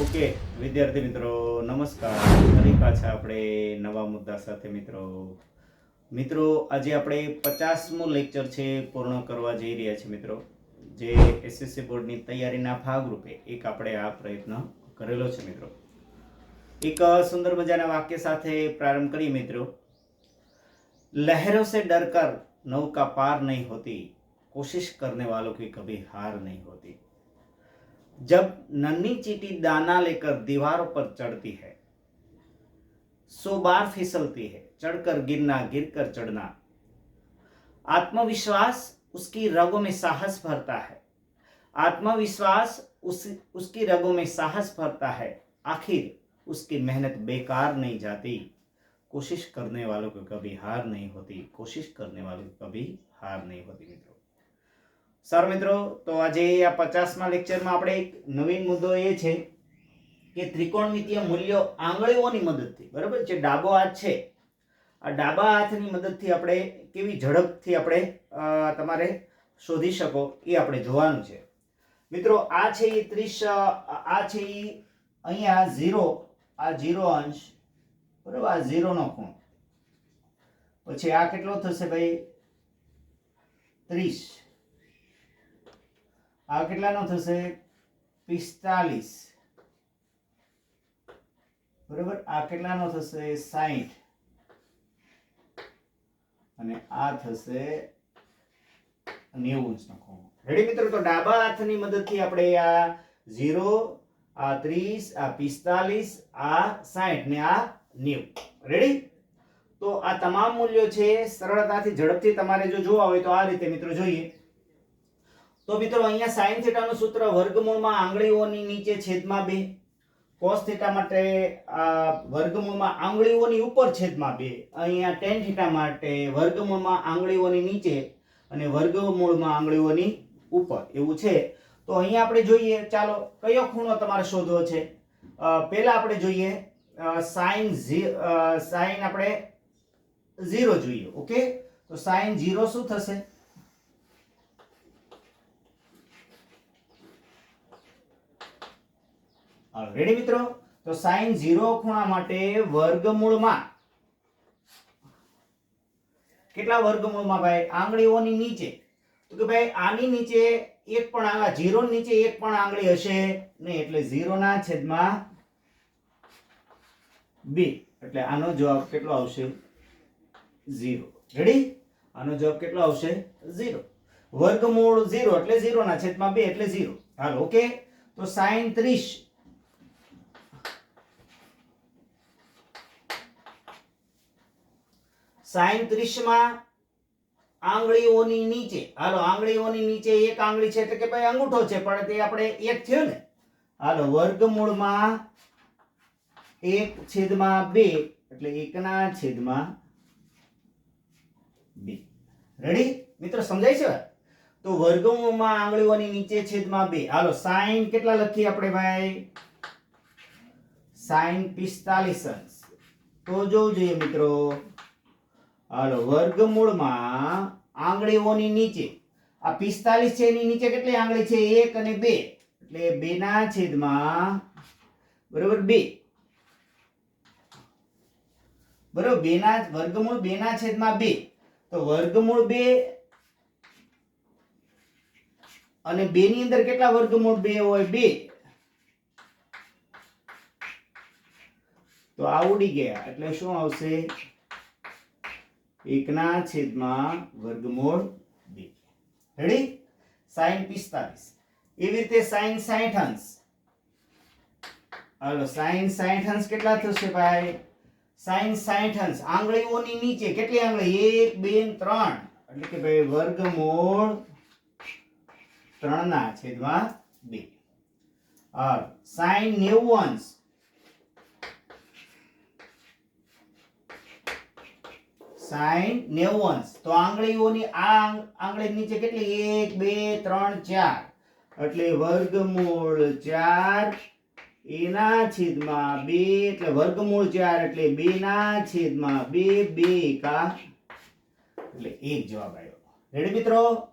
Okay, વિદ્યાર્થી મિત્રો, નમસ્કાર. ફરી પાછા આપણે નવા મુદ્દા સાથે, મિત્રો. મિત્રો, આજે આપણે પચાસમું લેક્ચર છે, પૂર્ણ કરવા જઈ રહ્યા છીએ, મિત્રો. જે એસએસસી બોર્ડની તૈયારીના ભાગરૂપે એક આપણે આ પ્રયત્ન કરેલો છે, મિત્રો. એક સુંદર મજાના વાક્ય સાથે પ્રારંભ કરીએ, મિત્રો. લહેરો સે ડરકર નૌકા પાર નહીં હોતી. કોશિશ કરને વાલો કી કભી હાર નહીં હોતી. जब नन्ही चीटी दाना लेकर दीवारों पर चढ़ती है, सो बार फिसलती है, चढ़कर गिरना, गिरकर चढ़ना। आत्मविश्वास उसकी रगों में साहस भरता है। आत्मविश्वास उस, उसकी रगों में साहस भरता है। आखिर उसकी मेहनत बेकार नहीं जाती। कोशिश करने वालों को कभी हार नहीं होती। कोशिश करने वालों को कभी हार नहीं होती, मित्रों। સર મિત્રો, તો આજે આ પચાસમાં લેક્ચરમાં આપણે એક નવીન મુદ્દો એ છે કે ત્રિકોણમિતીય મૂલ્યો આંગળીઓની મદદથી, બરાબર જે ડાબો હાથ છે. આ ડાબા હાથની મદદથી આપણે કેવી ઝડપથી આપણે તમારે શોધી શકો એ આપણે જોવાનું છે. મિત્રો, આ છે એ ત્રીસ આ છે એ અહીંયા ઝીરો, આ ઝીરો અંશ, બરાબર? આ ઝીરોનો ખૂણો. પછી આ કેટલો થશે ભાઈ? ત્રીસ. આ કેટલાનો થશે? પિસ્તાલીસ. બરોબર? આ કેટલાનો થશે? સાહીઠ અને આ થશે નેવું ઇંચનો ખૂણો. રેડી મિત્રો? તો ડાબા હાથની મદદથી આપણે આ ઝીરો, આ ત્રીસ, આ પિસ્તાલીસ, આ સાહીઠ ને આ નેવું. રેડી તો આ તમામ મૂલ્યો છે સરળતાથી ઝડપથી તમારે જો જોવા હોય તો આ રીતે મિત્રો જોઈએ. તો મિત્રો અહીંયા સાઈન થેટાનું સૂત્ર વર્ગમૂળમાં આંગળીઓની નીચે છેદમાં બે, કોસ થેટા માટે વર્ગમૂળમાં આંગળીઓની ઉપર છેદમાં બે. અહીંયા ટેન થીટા માટે વર્ગમૂળમાં આંગળીઓની નીચે અને વર્ગમૂળમાં આંગળીઓની ઉપર. એવું છે. તો અહીંયા આપણે જોઈએ, ચાલો, કયો ખૂણો તમારે શોધવો છે? પહેલા આપણે જોઈએ સાઈન સાઈન આપણે ઝીરો જોઈએ, ઓકે? તો સાઈન ઝીરો શું થશે? રેડી મિત્રો? તો સાઈન ઝીરો ખૂણા માટે વર્ગમૂળમાં કેટલા વર્ગમૂળમાં ભાઈ? આંગળીઓની નીચે. તો કે ભાઈ, આની નીચે એક પણ આંગળા ઝીરો નીચે એક પણ આંગળી હશે નહીં એટલે ઝીરો ના છેદમાં બે. એટલે આનો જવાબ કેટલો આવશે? ઝીરો રેડી આનો જવાબ કેટલો આવશે? ઝીરો વર્ગમૂળ ઝીરો એટલે ઝીરો ના છેદમાં બે એટલે ઝીરો હાલ ઓકે તો સાઈન ત્રીસ. સાઈન ત્રીસમાં આંગળીઓની નીચે, હાલો, આંગળીઓની નીચે એક આંગળી છે એટલે કે ભાઈ અંગૂઠો છે, પણ તે આપણે એક થયો ને, હાલો, વર્ગમૂળમાં એક છેદમાં બે, એટલે એકના છેદમાં બે. રેડી મિત્રો, સમજાય છે? તો વર્ગમૂળમાં આંગળીઓની નીચે છેદમાં બે. હાલો, સાઈન કેટલા લખીએ આપણે ભાઈ? સાઈન પિસ્તાલીસ અંશ. તો જોવું જોઈએ મિત્રો. હાલો વર્ગમૂળમાં આંગળીઓની નીચે. આ પિસ્તાલીસ છે, એની નીચે કેટલી આંગળી છે? એક અને બે. એટલે બે ના છેદમાં બરોબર બે. બરોબર બે ના વર્ગમૂળ બે ના છેદમાં બે. તો વર્ગમૂળ બે અને બે ની અંદર કેટલા વર્ગમૂળ બે હોય? બે. તો આ ઉડી ગયા. એટલે શું આવશે? એકના છેદમાં વર્ગમૂળ બે. રેડી સાઈન પિસ્તાલીસ એવી રીતે સાઈન સાઠ અંશ. હાલો સાઈન સાઠ અંશ કેટલા થશે ભાઈ? સાઈન સાઠ અંશ. આંગળીઓની નીચે કેટલી આંગળી? એક, બે ત્રણ. એટલે કે ભાઈ વર્ગમૂળ ત્રણ ના છેદમાં બે. સાઈન નેવું અંશ. સાઈન નેવું અંશ. તો આંગળીઓની આ આંગ- આંગળી નીચે કેટલી? એક, બે, ત્રણ, ચાર. એટલે વર્ગમૂળ ચાર એના છેદમાં બે, એટલે વર્ગમૂળ ચાર એટલે બે ના છેદમાં બે બે એકા. એટલે એક જવાબ આવ્યો. રેડી મિત્રો?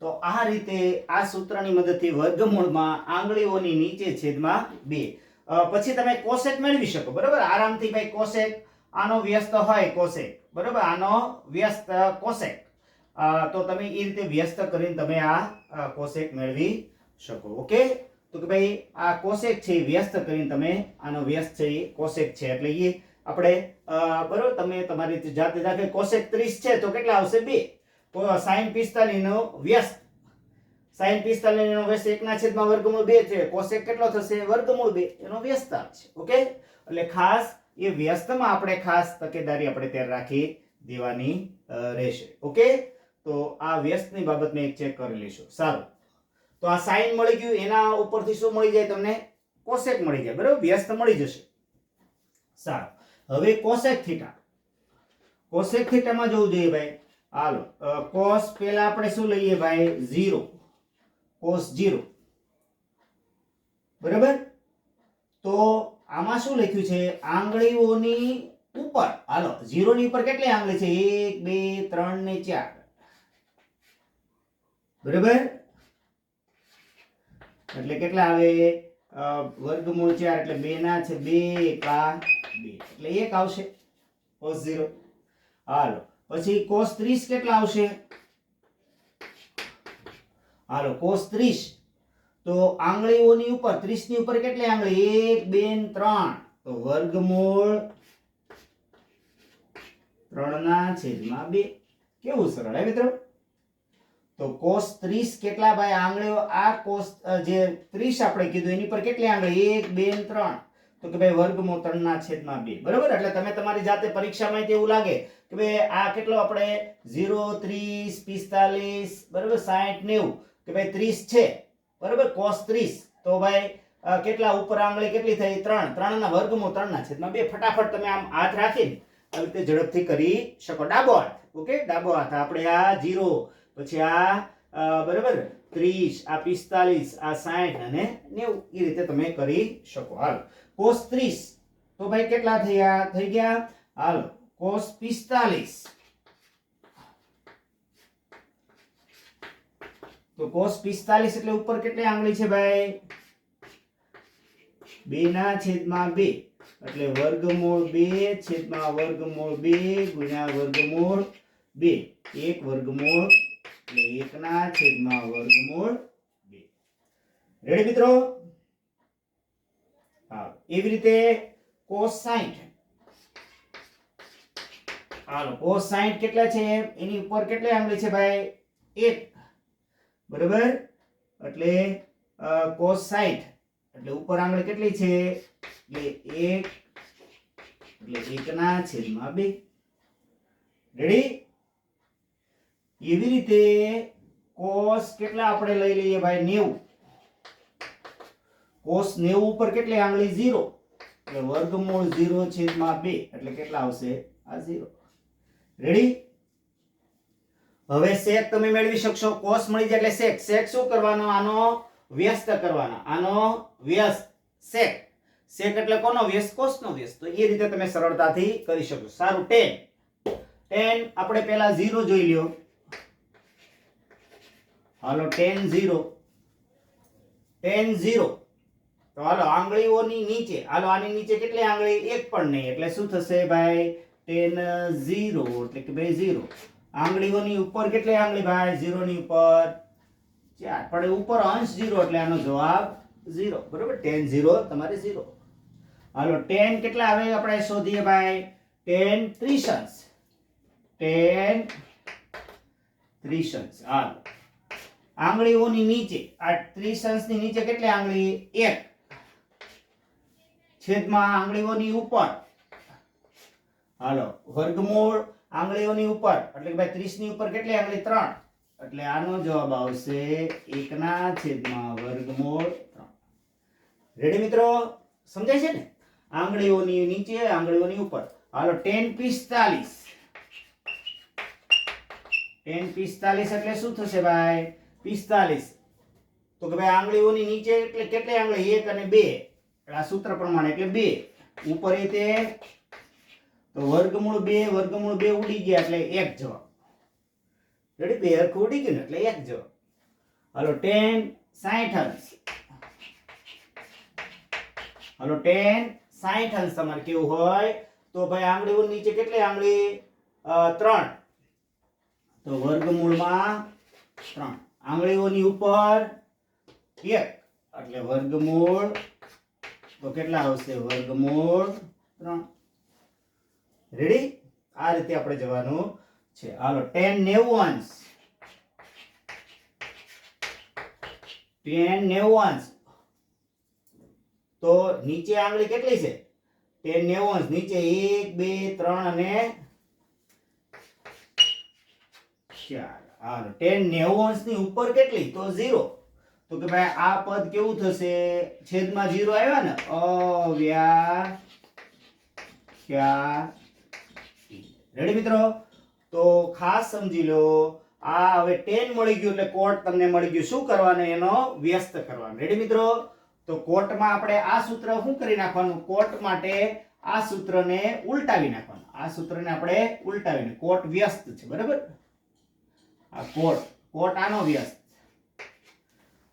તો આ રીતે આ સૂત્રની મદદથી વર્ગમૂળમાં આંગળીઓની નીચે છેદમાં બે. પછી તમે કોસેક મેળવી શકો. બરાબર? આરામથી ભાઈ કોસેક. આનો વ્યસ્ત હોય કોસેક. બરોબર? આનો વ્યસ્ત કોસેક તો તમે એ રીતે વ્યસ્ત કરીને તમે આ અ, કોસેક મેળવી શકો ઓકે? તો કે ભાઈ આ કોસેક છે એ વ્યસ્ત કરીને તમે આનો વ્યસ્ત છે એ કોસેક છે. એટલે એ આપણે બરાબર? તમે તમારી જાતે જાતે કોશેક ત્રીસ છે તો કેટલા આવશે બે? તો સાઈન પિસ્તાલીસ નો વ્યસ્ત. સાઈન પિસ્તાલીસ નો વ્યસ્ત એકના છેદમાં વર્ગમૂળ બે છે. કોસેક કેટલો થશે? વર્ગમૂળ બે. એનો વ્યસ્ત છે ઓકે? એટલે ખાસ એ વ્યસ્તમાં આપણે ખાસ તકેદારી આપણે ત્યારે રાખી દેવાની રહેશે. ઓકે? તો આ વ્યસ્તની બાબત મેં એક ચેક કરી લઈશું. સારું. તો આ સાઈન મળી ગયું, એના ઉપરથી શું મળી જાય તમને? કોસેક મળી જાય, બરાબર? વ્યસ્ત મળી જશે. સારું. હવે કોસેક થીટા. કોસેક થીટામાં જોવું જોઈએ ભાઈ. હાલો. કોસ પહેલા આપણે શું લઈએ ભાઈ? ઝીરો. Cos zero. બરાબર? તો આમાં શું લખ્યું છે? આંગળીઓની ઉપર. હાલો ઝીરો ની ઉપર કેટલી આંગળી છે? એક, બે, ત્રણ ને ચાર. બરાબર? એટલે કેટલા આવે? વર્ગમૂળ ચાર એટલે બે ના છે, બે, એકા બે. એટલે એક આવશે. Cos zero. હાલો, પછી કોસ ત્રીસ કેટલા આવશે? હાલો કોસ ત્રીસ. તો આંગળીઓની ઉપર ત્રીસની ઉપર કેટલી આંગળી? એક, બે ત્રણ. તો વર્ગમૂળ ત્રણ ના છેદમાં બે. કેવું સરળ હે મિત્રો? તો કોસ ત્રીસ કેટલા ભાઈ આંગળીઓ? આ કોસ જે ત્રીસ આપણે કીધું, એની પર કેટલી આંગળી? એક, બે ત્રણ. તો કે ભાઈ વર્ગમૂળ ત્રણ ના છેદમાં બે. બરોબર? એટલે તમે તમારી જાતે પરીક્ષામાં એવું લાગે કે ભાઈ આ કેટલો આપણે? ઝીરો, ત્રીસ, પિસ્તાલીસ, બરોબર? સાઠ નેવું. કે ભાઈ ત્રીસ છે. બરોબર? કોસ ત્રીસ. તો ભાઈ કેટલા ઉપર આંગળી કેટલી થઈ? ત્રણ. ત્રણ ના વર્ગમૂળ ત્રણ ના છેદમાં બે. ફટાફટ તમે આમ હાથ રાખીને આવી રીતે ઝડપથી કરી શકો. ડાબો હાથ. ઓકે? ડાબો હાથ. આપણે આ જીરો, પછી આ બરાબર? ત્રીસ, આ પિસ્તાલીસ, આ સાઠ અને નેવું. એ રીતે તમે કરી શકો. હાલો. કોસ ત્રીસ. તો ભાઈ, કેટલા થયા? થઈ ગયા? હાલો. કોસ પિસ્તાલીસ. તો કોસ પિસ્તાલીસ એટલે ઉપર કેટલી આંગળી છે ભાઈ? બે ના છેદમાં બે. એટલે વર્ગમૂળ બે છેદમાં વર્ગમૂળ બે ગુણ્યા વર્ગમૂળ બે. એક વર્ગમૂળ એટલે એકના છેદમાં વર્ગમૂળ બે. રેડી મિત્રો? હા, એવી રીતે કોસ સાઈઠ. હાલો કોસ સાઈઠ કેટલા છે? એની ઉપર કેટલી આંગળી છે ભાઈ? એક. બરાબર? એટલે કોસ સાઈઠ, એટલે ઉપર આંગળી કેટલી છે? એટલે એક, એટલે એકના છેદમાં બે. રેડી એવી રીતે કોસ કેટલા આપણે લઈ લઈએ ભાઈ? નેવું. કોસ નેવું ઉપર કેટલી આંગળી? ઝીરો. એટલે વર્ગમૂળ ઝીરો છેદમાં બે. એટલે કેટલા આવશે? આ ઝીરો. રેડી હવે સેક તમે મેળવી શકશો. કોસ મળી જાય એટલે સેક સેક શું કરવાનો? આનો વ્યસ્ત કરવાનો. આનો વ્યસ્ત સેક સેક એટલે કોનો વ્યસ્ત? કોસનો વ્યસ્ત. તો એ રીતે તમે સરળતાથી કરી શકો. સારું. ટેન. ટેન આપણે પહેલા ઝીરો જોઈ લ્યો. હાલો, ટેન ઝીરો. Ten zero. તો હાલો, આંગળીઓની નીચે. હાલો, આની નીચે કેટલી આંગળી? એક પણ નહીં. એટલે શું થશે ભાઈ? Ten zero. એટલે કે ભાઈ ઝીરો. આંગળીઓની ઉપર કેટલી આંગળી ભાઈ? ઝીરો ની ઉપર. ચાર. પણ ઉપર અંશ ઝીરો એટલે આનો જવાબ ઝીરો. બરોબર? Ten zero. તમારે ઝીરો. હાલો, ટેન કેટલા આવે આપણે શોધીએ ભાઈ? ટેન ત્રીસ અંશ ટેન ત્રીસ અંશ હાલો. આંગળીઓની નીચે. આ ત્રીસ અંશની નીચે કેટલી આંગળી? એક. છેદમાં આંગળીઓની ઉપર. હાલો, વર્ગમૂળ આંગળીઓની ઉપર, એટલે કે ભાઈ ત્રીસની ઉપર કેટલી આંગળી? ત્રણ. એટલે આનો જવાબ આવશે એકના છેદમાં વર્ગમૂળ રેડી મિત્રો? સમજાય છે ને? આંગળીઓની નીચે, આંગળીઓની ઉપર. હાલો, ટેન પિસ્તાલીસ. ટેન પિસ્તાલીસ એટલે શું થશે ભાઈ? પિસ્તાલીસ. તો કે ભાઈ આંગળીઓની નીચે એટલે કેટલી આંગળી? એક અને બે. આ સૂત્ર પ્રમાણે એટલે બે. ઉપર એ તે વર્ગમૂળ બે વર્ગમૂળ બે ઉડી ગયા એટલે એક જવાબ. રેડી? બે હરખું ઉડી ગયું ને એટલે એક જવાબ. હાલો, ટેન સાઠ અંશ હાલો, ટેન સાઠ અંશ તમારે કેવું હોય? તો ભાઈ આંગળીઓ નીચે કેટલી આંગળી? ત્રણ. તો વર્ગમૂળમાં ત્રણ. આંગળીઓની ઉપર એક. એટલે વર્ગમૂળ તો કેટલા આવશે? વર્ગમૂળ ત્રણ. રેડી આ રીતે આપણે જવાનું છે. હાલો ટેન નેવું અંશ ટેન નેવું અંશ તો નીચે આંગળી કેટલી છે? ટેન નેવું અંશ નીચે એક, બે, ત્રણ અને ચાર. હાલો ટેન નેવું અંશની ઉપર કેટલી? તો ઝીરો તો કે ભાઈ, આ પદ કેવું થશે? છેદમાં ઝીરો આવ્યા ને? અવ્યાખ્યા રેડી મિત્રો? તો ખાસ સમજી લો, આ હવે ટેન મળી ગયું એટલે કોટ તમને મળી ગયું. શું કરવાનું? એનો વ્યસ્ત કરવાનો. રેડી મિત્રો? તો કોટમાં આપણે આ સૂત્ર શું કરી નાખવાનું? કોટ માટે આ સૂત્રને ઉલટાવી નાખવાનું. આ સૂત્રને આપણે ઉલટાવીને. કોટ વ્યસ્ત છે, બરાબર? આ કોટ. કોટ આનો વ્યસ્ત.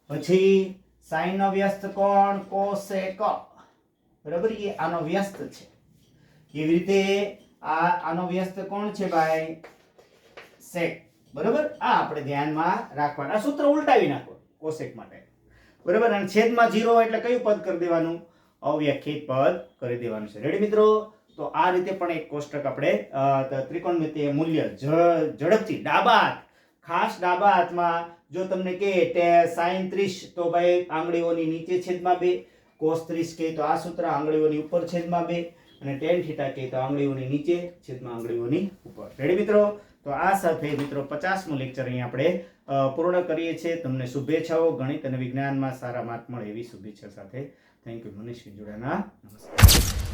પછી સાઈન નો વ્યસ્ત કોણ? કોસેક બરાબર? એ આનો વ્યસ્ત છે. કેવી રીતે? આ આનો વ્યસ્ત કોણ છે ભાઈ? સેક બરોબર? આ આપણે ધ્યાનમાં રાખવાનું. આ સૂત્ર ઉલટાવી નાખો કોસેક માટે. બરાબર? અને છેદમાં જીરો એટલે કયું પદ કરી દેવાનું? અવ્યાખ્યાયિત પદ કરી દેવાનું છે. રેડી મિત્રો? તો આ રીતે પણ એક કોષ્ટક આપણે ત્રિકોણમિતિય મૂલ્ય ઝડપથી, ડાબા હાથ, ખાસ ડાબા હાથમાં જો તમને કે તે સાઈન ત્રીસ તો ભાઈ આંગળીઓની નીચે છેદમાં બે, કોસ ત્રીસ કહે તો આ સૂત્ર આંગળીઓની ઉપર છેદમાં બે. અને ટેન થીટા કે તો આંગળીઓની નીચે છેદમાં આંગળીઓની ઉપર. રેડી મિત્રો? તો આ સાથે મિત્રો પચાસમું લેક્ચર અહીં આપણે પૂર્ણ કરીએ છીએ. તમને શુભેચ્છાઓ, ગણિત અને વિજ્ઞાનમાં સારા માર્ક મળે એવી શુભેચ્છા સાથે. થેન્ક યુ મનીષ જોડાના નમસ્કાર.